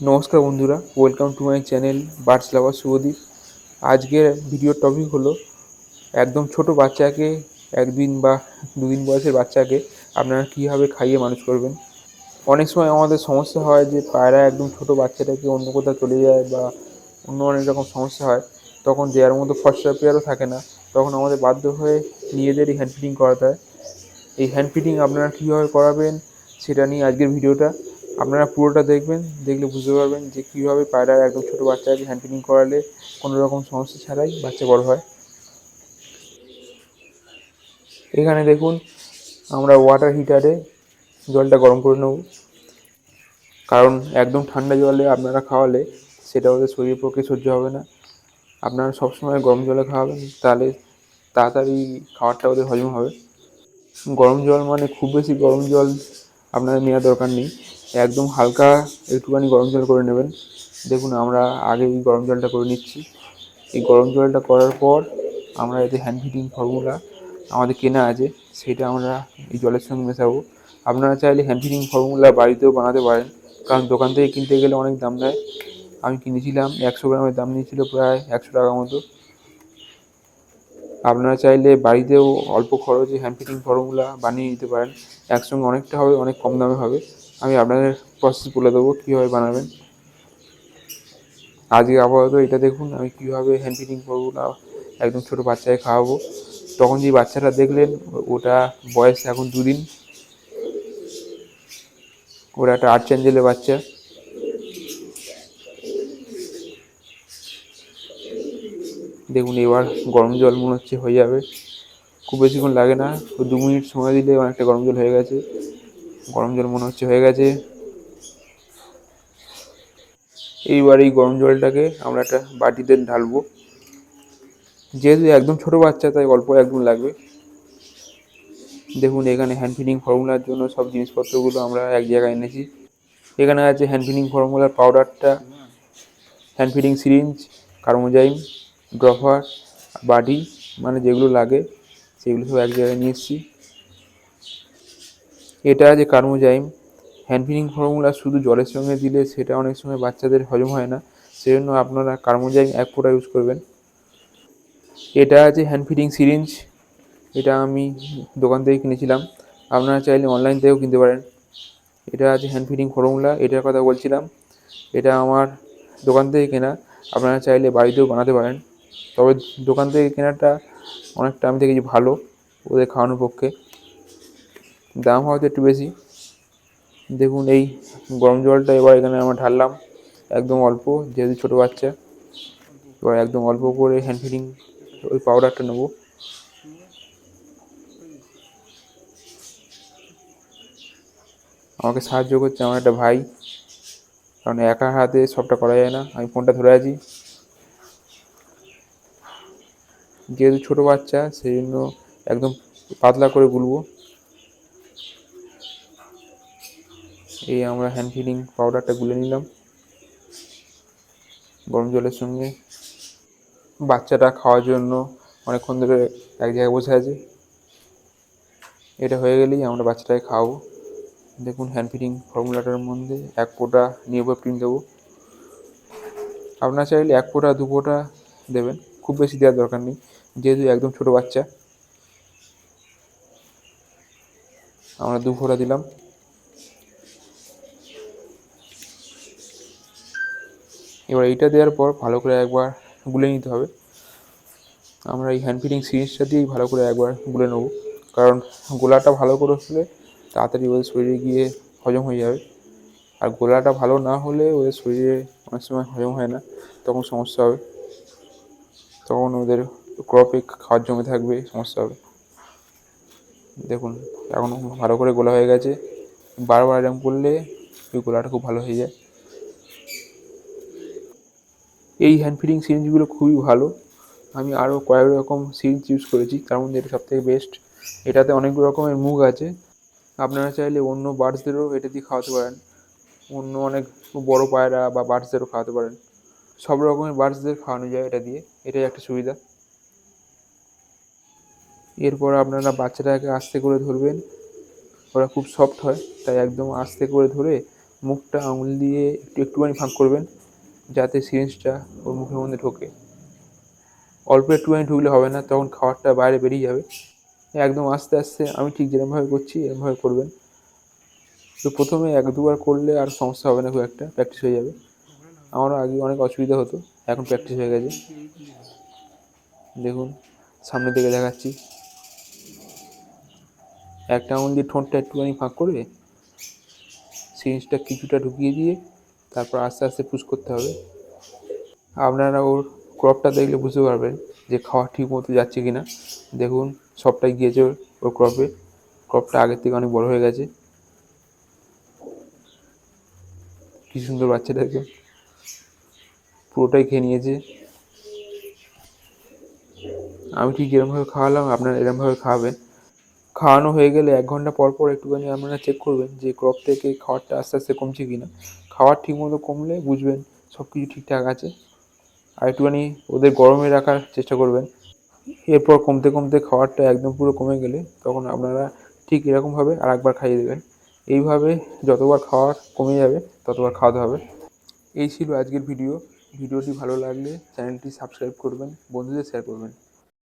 নমস্কার বন্ধুরা welcome to my channel birds lover Shubhadeep আজকের ভিডিওর টপিক হলো, একদম ছোট বাচ্চাকে একদিন বা দুদিন বয়সের বাচ্চাকে আপনারা কীভাবে খাইয়ে মানুষ করবেন? অনেক সময় আমাদের সমস্যা হয় যে পায়রা একদম ছোট বাচ্চাটাকে অন্য কোথাও চলে যায় বা অন্য অনেক রকম সমস্যা হয়, তখন দেওয়ার মতো ফসটা পেয়ারও থাকে না, তখন আমাদের বাধ্য হয়ে নিজেদেরই হ্যান্ড ফিডিং করাতে হয়। এই হ্যান্ড ফিডিং আপনারা কীভাবে করাবেন, সেটা নিয়ে আজকের ভিডিওটা আপনারা পুরোটা দেখবেন, দেখলে বুঝতে পারবেন যে কীভাবে পায়রার একদম ছোটো বাচ্চাকে হ্যান্ড ফিডিং করালে কোনো রকম সমস্যা ছাড়াই বাচ্চা বড় হয়। এখানে দেখুন, আমরা ওয়াটার হিটারে জলটা গরম করে নেব। কারণ একদম ঠান্ডা জলে আপনারা খাওয়ালে সেটা ওদের শরীরের পক্ষে সহ্য হবে না। আপনারা সবসময় গরম জলে খাওয়াবেন, তাহলে তাড়াতাড়ি খাবারটা ওদের হজম হবে। গরম জল মানে খুব বেশি গরম জল আপনাদের নেওয়ার দরকার নেই। একদম হালকা একটুখানি গরম জল করে নেবেন। দেখুন, আমরা আগে এই গরম জলটা করে নিচ্ছি। এই গরম জলটা করার পর আমরা এতে হ্যান্ড ফিটিং ফর্মুলা আমাদের কেনা আছে, সেটা আমরা এই জলের সঙ্গে মেশাবো। আপনারা চাইলে হ্যান্ড ফিটিং ফর্মুলা বাড়িতেও বানাতে পারেন, কারণ দোকান থেকে কিনতে গেলে অনেক দাম নেয়। আমি কিনেছিলাম, একশো গ্রামের দাম নিয়েছিল প্রায় একশো টাকা মতো। আপনারা চাইলে বাড়িতেও অল্প খরচে হ্যান্ড ফিটিং ফর্মুলা বানিয়ে নিতে পারেন। একসঙ্গে অনেকটা হবে, অনেক কম দামে হবে। আমি আপনাদের প্রসেস বলে দেবো কীভাবে বানাবেন। আজকে আপাতত এটা দেখুন, আমি কীভাবে হ্যান্ড ফিটিং না, একদম ছোটো বাচ্চাকে খাওয়াবো। তখন যে বাচ্চাটা দেখলেন, ওটা বয়স এখন দুদিন। ওরা একটা আট চ্যাঞ্জেলের বাচ্চা। দেখুন, এবার গরম জল মনে হচ্ছে হয়ে যাবে। খুব বেশিক্ষণ লাগে না, দু মিনিট সময় দিলে অনেকটা গরম জল হয়ে গেছে। গরম জল মনে হচ্ছে হয়ে গেছে। এইবার এই গরম জলটাকে আমরা একটা বাটিতে ঢালবো। যেহেতু একদম ছোট বাচ্চা, তাই অল্প একদম লাগবে। দেখুন, এখানে হ্যান্ড ফিডিং ফর্মুলার জন্য সব জিনিসপত্রগুলো আমরা এক জায়গায় এনেছি। এখানে আছে হ্যান্ড ফিডিং ফর্মুলার পাউডারটা হ্যান্ড ফিডিং সিরিঞ্জ কার্মোজাইম ড্রপার বাটি মানে যেগুলো লাগে, সেগুলো সব এক জায়গায় নিয়ে এসেছি। এটা আছে কার্মোজাইম হ্যান্ড ফিডিং ফর্মুলা শুধু জলের সঙ্গে দিলে সেটা অনেক সময় বাচ্চাদের হজম হয় না, সেজন্য আপনারা কার্মোজাইম এক ফোঁটা ইউজ করবেন। এটা আছে হ্যান্ড ফিডিং সিরিঞ্জ এটা আমি দোকান থেকে কিনেছিলাম। আপনারা চাইলে অনলাইন থেকেও কিনতে পারেন। এটা আছে হ্যান্ড ফিডিং ফর্মুলা এটার কথা বলছিলাম। এটা আমার দোকান থেকে কেনা, আপনারা চাইলে বাড়িতেও বানাতে পারেন। তবে দোকান থেকে কেনাটা অনেকটা আমি দেখেছি ভালো, ওদের খাওয়ানোর পক্ষে। দাম হয়তো একটু বেশি। দেখুন এই গরম জলটা এবার এখানে আমরা ঢাললাম, একদম অল্প, যেহেতু ছোটো বাচ্চা। এবার একদম অল্প করে হ্যান্ড ফিডিং ওই পাউডারটা নেব। আমাকে সাহায্য করছে আমার একটা ভাই, কারণ একা হাতে সবটা করা যায় না। আমি ফোনটা ধরে আছি। যেহেতু ছোটো বাচ্চা, সেই জন্য একদম পাতলা করে গুলবো। এই আমরা হ্যান্ড ফিডিং পাউডারটা গুলে নিলাম। গরম জলের সঙ্গে। বাচ্চাটা খাওয়ার জন্য অনেকক্ষণ ধরে এক জায়গায় বসে আছে। এটা হয়ে গেলেই আমরা বাচ্চাটাকে খাওয়াবো। দেখুন হ্যান্ড ফিডিং ফর্মুলাটার মধ্যে এক ফোঁটা নিয়োপ্রিন দেবো। আপনারা চাইলে এক ফোঁটা, দু ফোঁটা দেবেন। খুব বেশি দেওয়ার দরকার নেই, যেহেতু একদম ছোটো বাচ্চা। আমরা দু ফোঁটা দিলাম। এবার এইটা দেওয়ার পর ভালো করে একবার গুলে নিতে হবে। আমরা এই হ্যান্ড ফিডিং সিরিজটা দিয়েই ভালো করে একবার গুলে নেব। কারণ গোলাটা ভালো করে হলে তাড়াতাড়ি ওদের শরীরে গিয়ে হজম হয়ে যাবে। আর গোলাটা ভালো না হলে ওদের শরীরে অনেক সময় হজম হয় না, তখন সমস্যা হবে। তখন ওদের ক্রপে খাওয়ার জমে থাকবে, সমস্যা হবে। দেখুন, এখন ভালো করে গোলা হয়ে গেছে। বারবার এরকম করলে ওই গোলাটা খুব ভালো হয়ে যায়। এই হ্যান্ড ফিডিং সিরিঞ্জগুলো খুবই ভালো। আমি আরও কয়েক রকম সিরিঞ্জ ইউজ করেছি, তার মধ্যে এটা সবথেকে বেস্ট এটাতে অনেক রকমের মুখ আছে। আপনারা চাইলে অন্য বার্ডসদেরও এটা দিয়ে খাওয়াতে পারেন। অন্য অনেক বড় পায়রা বা বার্ডসদেরও খাওয়াতে পারেন। সব রকমের বার্ডসদের খাওয়ানো যায় এটা দিয়ে। এটাই একটা সুবিধা। এরপর আপনারা বাচ্চাটাকে আস্তে করে ধরবেন। ওরা খুব সফট হয়, তাই একদম আস্তে করে ধরে মুখটা আঙুল দিয়ে একটু একটুখানি ফাঁক করবেন। যাতে সিরিঞ্জটা ওর মুখের মধ্যে ঢোকে। অল্প একটুখানি ঢুকলে হবে না, তখন খাবারটা বাইরে বেরিয়ে যাবে। একদম আস্তে আস্তে আমি ঠিক যেরকমভাবে করছি এরকমভাবে করবেন। তো প্রথমে এক দুবার করলে আর সমস্যা হবে না, খুব একটা প্র্যাকটিস হয়ে যাবে। আমারও আগে অনেক অসুবিধা হতো, এখন প্র্যাকটিস হয়ে গেছে। দেখুন, সামনে থেকে দেখাচ্ছি। একটা আঙুল দিয়ে ঠোঁটটা একটুখানি ফাঁক করে সিরিঞ্জটা কিছুটা ঢুকিয়ে দিয়ে তারপর আস্তে আস্তে পুশ করতে হবে। আপনারা ওর ক্রপটা দেখলে বুঝতে পারবেন যে খাওয়া ঠিক মতো যাচ্ছে কি না দেখুন, সবটাই গিয়েছে ওর- ক্রপে ক্রপটা আগের থেকে অনেক বড় হয়ে গেছে। কি সুন্দর বাচ্চাটাকে। পুরোটাই খেয়ে নিয়েছে। আমি ঠিক যেরকমভাবে খাওয়ালাম, আপনারা এরকমভাবে খাওয়াবেন খাওয়ানো হয়ে গেলে এক ঘণ্টা পর পর একটুখানি আপনারা চেক করবেন যে ক্রপ থেকে খাওয়ারটা আস্তে আস্তে কমছে কি না খাবার ঠিকমতো কমলে বুঝবেন সব কিছু ঠিকঠাক আছে। আর একটুখানি ওদের গরমে রাখার চেষ্টা করবেন। এরপর কমতে কমতে খাবারটা একদম পুরো কমে গেলে তখন আপনারা ঠিক এরকমভাবে আর একবার খাইয়ে দেবেন। এইভাবে যতবার খাওয়ার কমে যাবে, ততবার খাওয়াতে হবে। এই ছিল আজকের ভিডিও। ভিডিওটি ভালো লাগলে চ্যানেলটি সাবস্ক্রাইব করবেন, বন্ধুদের শেয়ার করবেন।